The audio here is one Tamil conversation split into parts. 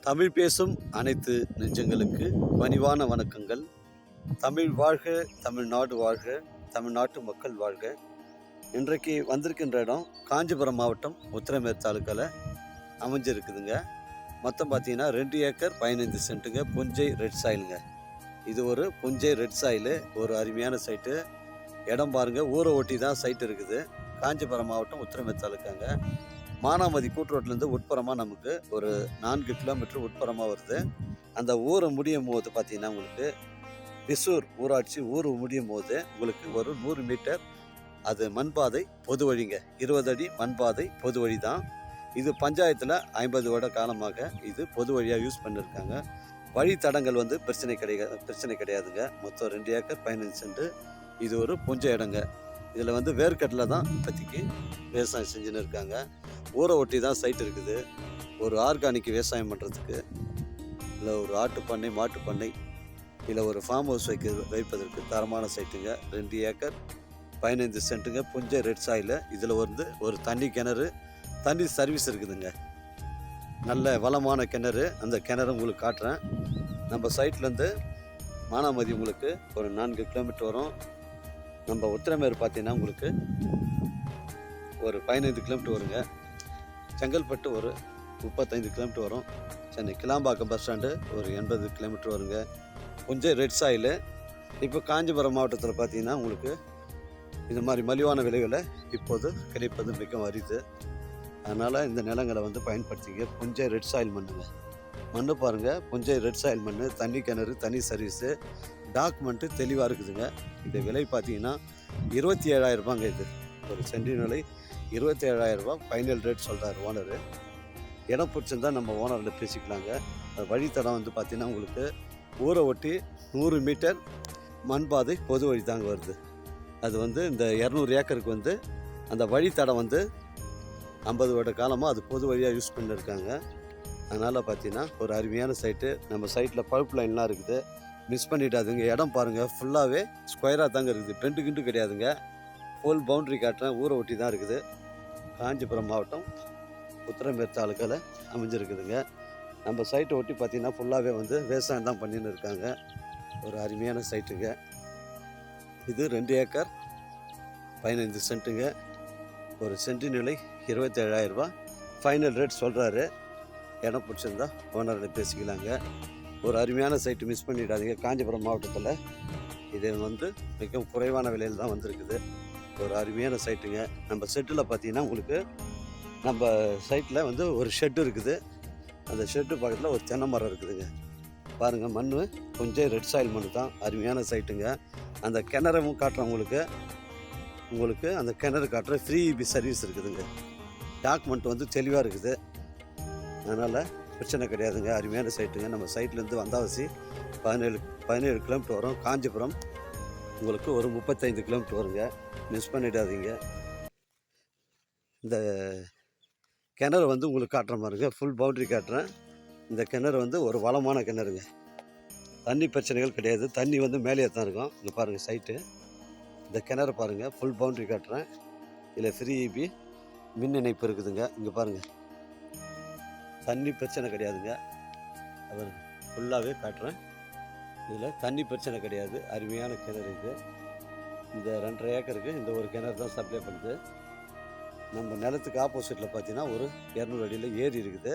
தமிழ் பேசும் அனைத்து நெஞ்சங்களுக்கு பணிவான வணக்கங்கள். தமிழ் வாழ்க தமிழ்நாடு வாழ்க தமிழ்நாட்டு மக்கள் வாழ்க. இன்றைக்கு வந்திருக்கின்ற இடம் காஞ்சிபுரம் மாவட்டம் உத்திரமேர் தாலுக்காவில் அமைஞ்சிருக்குதுங்க. மொத்தம் பார்த்தீங்கன்னா ரெண்டு ஏக்கர் பதினைந்து சென்ட்டுங்க. புஞ்சை ரெட் சாயிலுங்க. இது ஒரு புஞ்சை ரெட் சாயிலு. ஒரு அருமையான சைட்டு. இடம் பாருங்கள் ஊரை ஒட்டி தான் சைட் இருக்குது. காஞ்சிபுரம் மாவட்டம் உத்திரமேர் தாலுக்காங்க மானாமதி கூட்டுரோட்லேருந்து உட்புறமாக நமக்கு ஒரு நான்கு கிலோமீட்டர் உட்புறமாக வருது. அந்த ஊரை முடியும் போது பார்த்தீங்கன்னா உங்களுக்கு விசூர் ஊராட்சி ஊர் முடியும் போது உங்களுக்கு ஒரு நூறு மீட்டர் அது மண்பாதை பொது வழிங்க. இருபது அடி மண்பாதை பொது வழி தான் இது பஞ்சாயத்தில் ஐம்பது வருட காலமாக இது பொது வழியாக யூஸ் பண்ணியிருக்காங்க வழித்தடங்கள் வந்து பிரச்சனை கிடையாது பிரச்சனை கிடையாதுங்க. மொத்தம் ரெண்டு ஏக்கர் பதினஞ்சு சென்ட். இது ஒரு புஞ்ச இடங்க. இதில் வந்து வேர்க்கடலை தான் இப்போதைக்கு விவசாயம் செஞ்சுன்னு இருக்காங்க. ஊரை ஒட்டி தான் சைட் இருக்குது. ஒரு ஆர்கானிக் விவசாயம் பண்ணுறதுக்கு இல்லை ஒரு ஆட்டு பண்ணை மாட்டு பண்ணை இல்லை ஒரு ஃபார்ம் ஹவுஸ் வைக்க வைப்பதற்கு தரமான சைட்டுங்க ரெண்டு ஏக்கர் பதினைந்து சென்ட்டுங்க. புஞ்ச ரெட் சாயில் இதில் வந்து ஒரு தண்ணி கிணறு தண்ணி சர்வீஸ் இருக்குதுங்க. நல்ல வளமான கிணறு. அந்த கிணறு உங்களுக்கு காட்டுறேன். நம்ம சைட்லேருந்து மானாமதி உங்களுக்கு ஒரு நான்கு கிலோமீட்டர் வரும். நம்ம உத்திரமேர் பார்த்தீங்கன்னா உங்களுக்கு ஒரு பதினைந்து கிலோமீட்டர் வருங்க. செங்கல்பட்டு ஒரு முப்பத்தைந்து கிலோமீட்டர் வரும். சென்னை கிளாம்பாக்கம் பஸ் ஸ்டாண்டு ஒரு எண்பது கிலோமீட்டர் வருங்க. கொஞ்சம் ரெட் சாயில் இப்போ காஞ்சிபுரம் மாவட்டத்தில் பார்த்தீங்கன்னா உங்களுக்கு இந்த மாதிரி மலிவான விலைகளை இப்போது கிடைப்பது மிக அரிது. அதனால் இந்த நிலங்களை வந்து பயன்படுத்திங்க. கொஞ்சம் ரெட் சாயில் மண்ணுங்க மண்ணு பாருங்கள் கொஞ்சம் ரெட் சாயில் மண் தண்ணி கிணறு தனி சர்வீஸு டாக்குமெண்ட்டு தெளிவாக இருக்குதுங்க. இந்த விலை பார்த்தீங்கன்னா இருபத்தி ஏழாயிரம் ரூபாங்க இது. ஒரு சென்டின் விலை இருபத்தி ஏழாயிரம் ரூபா ஃபைனல் ரேட் சொல்கிறார் ஓனரு இடம் பிடிச்சிருந்தா நம்ம ஓனரில் பேசிக்கலாங்க. அந்த வழித்தடம் வந்து பார்த்திங்கன்னா உங்களுக்கு ஊரை ஒட்டி நூறு மீட்டர் மண்பாதை பொது வழி தாங்க வருது. அது வந்து இந்த இரநூறு ஏக்கருக்கு வந்து அந்த வழித்தடம் வந்து ஐம்பது வருட காலமாக அது பொது வழியாக யூஸ் பண்ணியிருக்காங்க அதனால் பார்த்தீங்கன்னா ஒரு அருமையான சைட்டு நம்ம சைட்டில் பழுப்பு லைன்லாம் இருக்குது. மிஸ் பண்ணிட்டாதுங்க இடம் பாருங்கள் ஃபுல்லாகவே ஸ்கொயராக தாங்க இருக்குது. பெண்டு கிண்டு கிடையாதுங்க. ஃபுல் பவுண்ட்ரி காட்டுறேன் ஊரை ஒட்டி தான் இருக்குது. காஞ்சிபுரம் மாவட்டம் உத்திரமேர் தாலுக்காவில் அமைஞ்சிருக்குதுங்க. நம்ம சைட்டை ஒட்டி பார்த்திங்கன்னா ஃபுல்லாகவே வந்து விவசாயம் தான் பண்ணின்னு இருக்காங்க. ஒரு அருமையான சைட்டுங்க இது ரெண்டு ஏக்கர் பதினைந்து சென்ட்டுங்க. ஒரு சென்ட்டு நிலை இருபத்தேழாயிரரூபா ஃபைனல் ரேட் சொல்கிறாரு இடம் பிடிச்சிருந்தா ஓனரில் பேசிக்கலாங்க. ஒரு அருமையான சைட்டு மிஸ் பண்ணிடாதீங்க. காஞ்சிபுரம் மாவட்டத்தில் இது வந்து மிகவும் குறைவான விலையில் தான் வந்திருக்குது. ஒரு அருமையான சைட்டுங்க நம்ம செட்டில் பார்த்தீங்கன்னா உங்களுக்கு நம்ம சைட்டில் வந்து ஒரு ஷெட்டு இருக்குது. அந்த ஷெட்டு பக்கத்தில் ஒரு தென்னை மரம் இருக்குதுங்க. பாருங்கள் மண் கொஞ்சம் ரெட் சாயில் மண் தான். அருமையான சைட்டுங்க அந்த கிணறவும் காட்டுறேன் உங்களுக்கு. உங்களுக்கு அந்த கிணறு காட்டுற ஃப்ரீ பி சர்வீஸ் இருக்குதுங்க. டாக்குமெண்ட் வந்து தெளிவாக இருக்குது. அதனால் பிரச்சனை கிடையாதுங்க. அருமையான சைட்டுங்க நம்ம சைட்லேருந்து வந்தாவசி பதினேழு பதினேழு கிலோமீட்டர் வரும். காஞ்சிபுரம். உங்களுக்கு ஒரு முப்பத்தைந்து கிலோமீட்டர் வருங்க. மிஸ் பண்ணிடாதீங்க. இந்த கிணறு வந்து உங்களுக்கு காட்டுற மாதிரிங்க ஃபுல் பவுண்ட்ரி காட்டுறேன். இந்த கிணறு வந்து ஒரு வளமான கிணறுங்க. தண்ணி பிரச்சனைகள் கிடையாது. தண்ணி வந்து மேலேயே தான் இருக்கும். இங்கே பாருங்கள் சைட்டு இந்த கிணறு பாருங்கள் ஃபுல் பவுண்ட்ரி காட்டுறேன். இதில் ஃப்ரீ இபி மின் இணைப்பு இருக்குதுங்க. இங்கே பாருங்கள் தண்ணி பிரச்சனை கிடையாதுங்க. அவர் ஃபுல்லாகவே காட்டுறேன். இதில் தண்ணி பிரச்சனை கிடையாது. அருமையான கிணறு இது. இந்த ரெண்டரை ஏக்கருக்கு இந்த ஒரு கிணறு தான் சப்ளை பண்ணுது. நம்ம நிலத்துக்கு ஆப்போசிட்டில் பார்த்தீங்கன்னா ஒரு இரநூறு அடியில் ஏரி இருக்குது.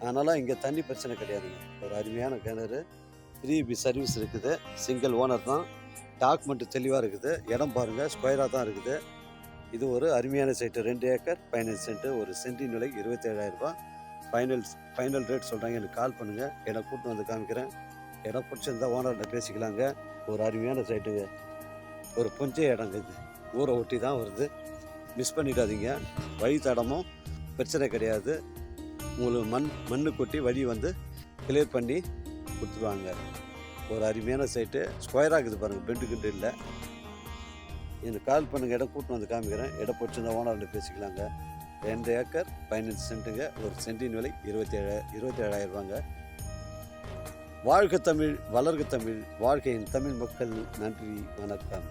அதனால் இங்கே தண்ணி பிரச்சனை கிடையாதுங்க. ஒரு அருமையான கிணறு. த்ரீ பி சர்வீஸ் இருக்குது. சிங்கிள் ஓனர் தான். டாக்குமெண்ட்டு தெளிவாக இருக்குது. இடம் பாருங்கள் ஸ்கொயராக தான் இருக்குது. இது ஒரு அருமையான சைட்டு ரெண்டு ஏக்கர் பதினஞ்சு சென்ட்டு ஒரு சென்டின் விலை இருபத்தேழாயிரரூபா ஃபைனல் ஃபைனல் ரேட் சொல்கிறாங்க எனக்கு கால் பண்ணுங்கள் என்னை கூப்பிட்டு வந்து காமிக்கிறேன். இடம் பிடிச்சிருந்தா ஓனர்கிட்ட பேசிக்கலாங்க. ஒரு அருமையான சைட்டுங்க ஒரு புஞ்ச இடங்க இது ஊரை ஒட்டி தான் வருது. மிஸ் பண்ணிடாதீங்க. வழி தடமும் பிரச்சனை கிடையாது. உங்களுக்கு மண் மண்ணு கொட்டி வழி வந்து கிளியர் பண்ணி கொடுத்துருவாங்க. ஒரு அருமையான சைட்டு ஸ்கொயராக இருக்குது பாருங்கள் பெண்டு கிண்டு இல்லை. எனக்கு கால் பண்ணுங்கள் இடம் கூட்டின்னு வந்து காமிக்கிறேன். இடம் பிடிச்சிருந்தா ஓனர்கிட்ட பேசிக்கலாங்க. ரெண்டு ஏக்கர் பதினஞ்சு சென்ட்டுங்க ஒரு சென்டின் விலை இருபத்தி ஏழு இருபத்தி ஏழாயிரம் ரூபாங்க. வாழ்க தமிழ் வளர்க தமிழ் வாழ்க்கையின் தமிழ் மக்கள் நன்றி வணக்கம்.